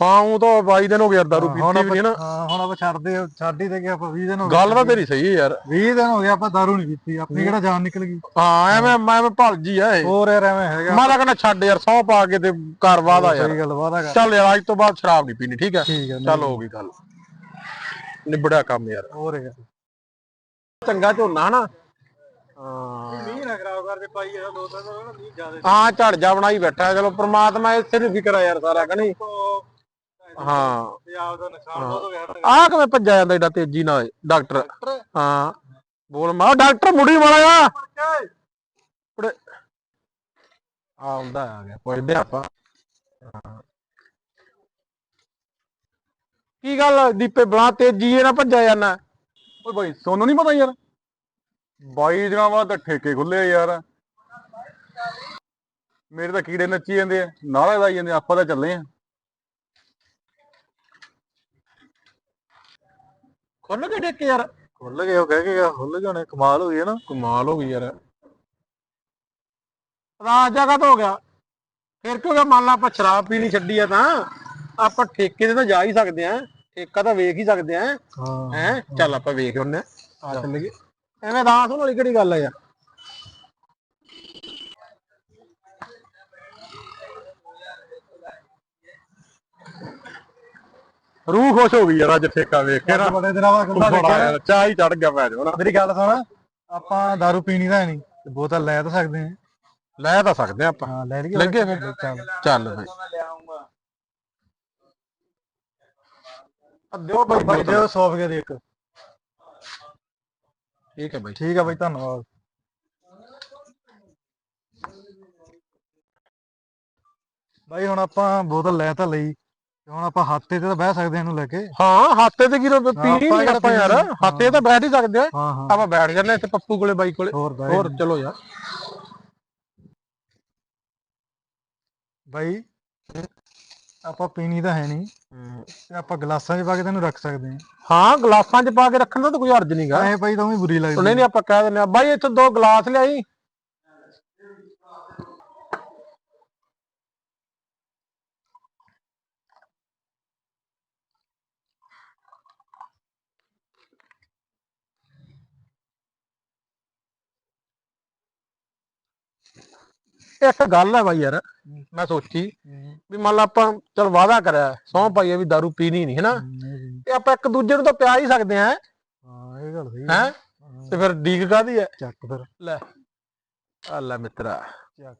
ਹਾਂ ਉਹ ਤਾਂ 22 ਦਿਨ ਹੋ ਗਿਆ ਦਾਰੂ ਪੀਤੀ ਵੀ ਨਹੀਂ ਨਾ। ਹਾਂ ਹੁਣ ਆਪਾਂ ਛੱਡਦੇ ਛੱਡ ਹੀ ਦੇ ਗਏ ਆਪਾਂ 20 ਦਿਨ ਹੋ ਗਏ। ਗੱਲ ਤਾਂ ਤੇਰੀ ਸਹੀ ਹੈ ਯਾਰ। 20 ਦਿਨ ਹੋ ਗਏ ਆਪਾਂ ਦਾਰੂ ਨਹੀਂ ਪੀਤੀ ਆਪਣੀ ਕਿਹੜਾ ਜਾਨ ਨਿਕਲ ਗਈ? ਹਾਂ ਐਵੇਂ ਮੈਂ ਐਵੇਂ ਭਲਜੀ ਆ ਇਹ। ਹੋਰ ਯਾਰ ਐਵੇਂ ਹੈਗਾ। ਮੈਂ ਤਾਂ ਕਹਿੰਦਾ ਛੱਡ ਯਾਰ ਸੌ ਪਾ ਕੇ ਤੇ ਘਰ ਵਾਦਾ ਯਾਰ ਸਹੀ ਗੱਲ ਵਾਦਾ ਕਰ ਚੱਲ ਯਾਰ ਅੱਜ ਤੋਂ ਬਾਅਦ ਸ਼ਰਾਬ ਨਹੀਂ ਪੀਣੀ ਠੀਕ ਹੈ? ਚੱਲ ਹੋ ਗਈ ਗੱਲ। ਨਿਬੜਿਆ ਕੰਮ ਯਾਰ। ਹੋਰ ਯਾਰ ਚੰਗਾ ਝੋਨਾ ਨਾ ਹਾਂ ਝੜ ਜਾ ਬਣਾਈ ਬੈਠਾ ਚਲੋ ਪ੍ਰਮਾਤਮਾ ਇਸੇ ਨੂੰ ਫਿਕਰ ਆ ਯਾਰ ਸਾਰਾ ਕਹਣੀ ਹਾਂ। ਪੰਜਾਬ ਦਾ ਨੁਕਸਾਨ ਬਹੁਤ ਹੋ ਗਿਆ ਸਾਡਾ। ਆਹ ਕਿਵੇਂ ਭੱਜਿਆ ਜਾਂਦਾ ਏਡਾ ਤੇਜ਼ੀ ਨਾਲ ਡਾਕਟਰ। ਹਾਂ। ਬੋਲ ਮਾ ਡਾਕਟਰ ਮੁੜੀ ਮਾੜਾ ਆ ਉੜੇ। ਆਉਂਦਾ ਆ ਗਿਆ। ਪੁੱਛਦੇ ਆਪਾਂ। ਕੀ ਗੱਲ ਦੀਪੇ ਬਲਾ ਤੇਜ਼ੀ ਇਹ ਨਾ ਭੱਜਿਆ ਜਾਂਦਾ। ਓਏ ਬਾਈ ਸੋਨੂੰ ਨਹੀਂ ਪਤਾ ਯਾਰ। 22 ਦਿਨਾਂ ਬਾਅਦ ਤਾਂ ਠੇਕੇ ਖੁੱਲੇ ਆ ਯਾਰ। ਮੇਰੇ ਤਾਂ ਕੀੜੇ ਨੱਚੀ ਜਾਂਦੇ ਆ। ਨਾਲੇ ਲਾਈ ਜਾਂਦੇ ਆ, ਆਪਾਂ ਤਾਂ ਚੱਲੇ ਆ। ਖੁੱਲ ਕੇ ਠੇਕੇ ਯਾਰ? ਖੁੱਲ ਗਏ ਉਹ ਕਹਿ ਕੇ ਗਿਆ ਖੁੱਲ ਗਏ ਹੋਣੇ ਕਮਾਲ ਹੋ ਗਈ ਹੈ ਨਾ। ਕਮਾਲ ਹੋ ਗਈ ਯਾਰ। ਰਾਤ ਜਗ੍ਹਾ ਤੋਂ ਹੋ ਗਿਆ? ਫਿਰ ਕਿਉਂ ਗਿਆ? ਮੰਨ ਲਾ ਆਪਾਂ ਸ਼ਰਾਬ ਪੀਣੀ ਛੱਡੀ ਆ ਤਾਂ ਆਪਾਂ ਠੇਕੇ ਤੇ ਤਾਂ ਜਾ ਹੀ ਸਕਦੇ ਆ ਠੇਕਾ ਤਾਂ ਵੇਖ ਹੀ ਸਕਦੇ ਆ ਹਾਂ। ਹੈ? ਚੱਲ ਆਪਾਂ ਵੇਖ ਹੁੰਨੇ ਆ ਚੱਲੀਏ ਐਵੇਂ ਦਾਸ ਹੋਣ ਵਾਲੀ ਕਿਹੜੀ ਗੱਲ ਆ ਯਾਰ? ਰੂਹ ਖੁਸ਼ ਹੋ ਗਈ ਯਾਰ ਅੱਜ ਠੇਕਾ ਵੇਖ ਕੇ ਨਾ। ਬੜੇ ਦਿਨਾਂ ਬਾਅਦ ਖੁੱਲਾ ਬੜਾ ਦੇਖਿਆ। ਯਾਰ ਚਾਹ ਹੀ ਚੜ ਗਿਆ ਪੈ ਨਾ। ਮੇਰੀ ਗੱਲ ਸੁਣ ਆਪਾਂ ਦਾਰੂ ਪੀਣੀ ਤਾਂ ਹੈ ਨਹੀਂ ਤੇ ਬੋਤਲ ਲੈ ਤਾਂ ਸਕਦੇ ਹਾਂ। ਲੈ ਤਾਂ ਸਕਦੇ ਆ ਆਪਾਂ। ਹਾਂ ਲੈ ਲਈਏ ਲੱਗੇ। ਫਿਰ ਚੱਲ। ਚੱਲ ਬਈ। ਆ ਦਿਓ ਬਈ ਭਾਈ ਬੋਤਲ। ਦੇ 100 ਰੁਪਏ ਦੇ ਇੱਕ। ਠੀਕ ਹੈ ਬਈ। ਠੀਕ ਆ ਬਾਈ ਧੰਨਵਾਦ। ਬਾਈ ਹੁਣ ਆਪਾਂ ਬੋਤਲ ਲੈ ਤਾਂ ਲਈ। ਹੁਣ ਆਪਾਂ ਹੱਥੇ ਤੇ ਤਾਂ ਬਹਿ ਸਕਦੇ ਇਹਨੂੰ ਲੈ ਕੇ। ਹਾਂ ਹਾਤੇ ਤੇ ਕੀ ਰੋ ਪੀਣੀ ਆਪਾਂ ਨਹੀਂ ਆਪਾਂ ਯਾਰ? ਹਾਤੇ ਤਾਂ ਬੈਠ ਹੀ ਸਕਦੇ ਆ। ਆਪਾਂ ਬੈਠ ਜਾਂਦੇ ਇੱਥੇ ਪੱਪੂ ਕੋਲੇ ਬਾਈ ਕੋਲੇ। ਹੋਰ ਬਾਈ। ਚਲੋ ਯਾਰ। ਬਾਈ ਆਪਾਂ ਪੀਣੀ ਤਾਂ ਹੈ ਨਹੀਂ। ਤੇ ਆਪਾਂ ਗਲਾਸਾਂ 'ਚ ਪਾ ਕੇ ਤੈਨੂੰ ਰੱਖ ਸਕਦੇ ਹਾਂ। ਹਾਂ ਗਲਾਸਾਂ 'ਚ ਪਾ ਕੇ ਰੱਖਣ ਦਾ ਤਾਂ ਕੋਈ ਹਰਜ ਨਹੀਂਗਾ ਐ ਭਾਈ ਤਾਂ ਵੀ ਬੁਰੀ ਲੱਗਦੀ ਨਹੀਂ ਨਹੀਂ ਆਪਾਂ ਕਹਿ ਦਿੰਦੇ ਆ ਬਾਈ ਇੱਥੇ ਦੋ ਗਲਾਸ ਲਿਆਈ। ਇੱਕ ਗੱਲ ਹੈ ਬਾਈ ਯਾਰ ਮੈਂ ਸੋਚੀ ਵੀ ਮੰਨ ਲਾ ਆਪਾਂ ਚਲ ਵਾਅਦਾ ਕਰਿਆ ਸੌਂ ਪਾਈਏ ਵੀ दारू ਪੀਣੀ ਨਹੀਂ ਹੈਨਾ? ਤੇ ਆਪਾਂ ਇੱਕ ਦੂਜੇ ਨੂੰ ਤਾਂ ਪਿਆ ਹੀ ਸਕਦੇ ਆ ਹਾਂ? ਇਹ ਗੱਲ ਸਹੀ ਹੈ? ਹੈ। ਤੇ ਫਿਰ ਡੀਕ ਕਾਦੀ ਹੈ ਚੱਕ ਫਿਰ। ਲੈ ਆ ਲੈ ਮਿੱਤਰਾ। ਚੱਕ।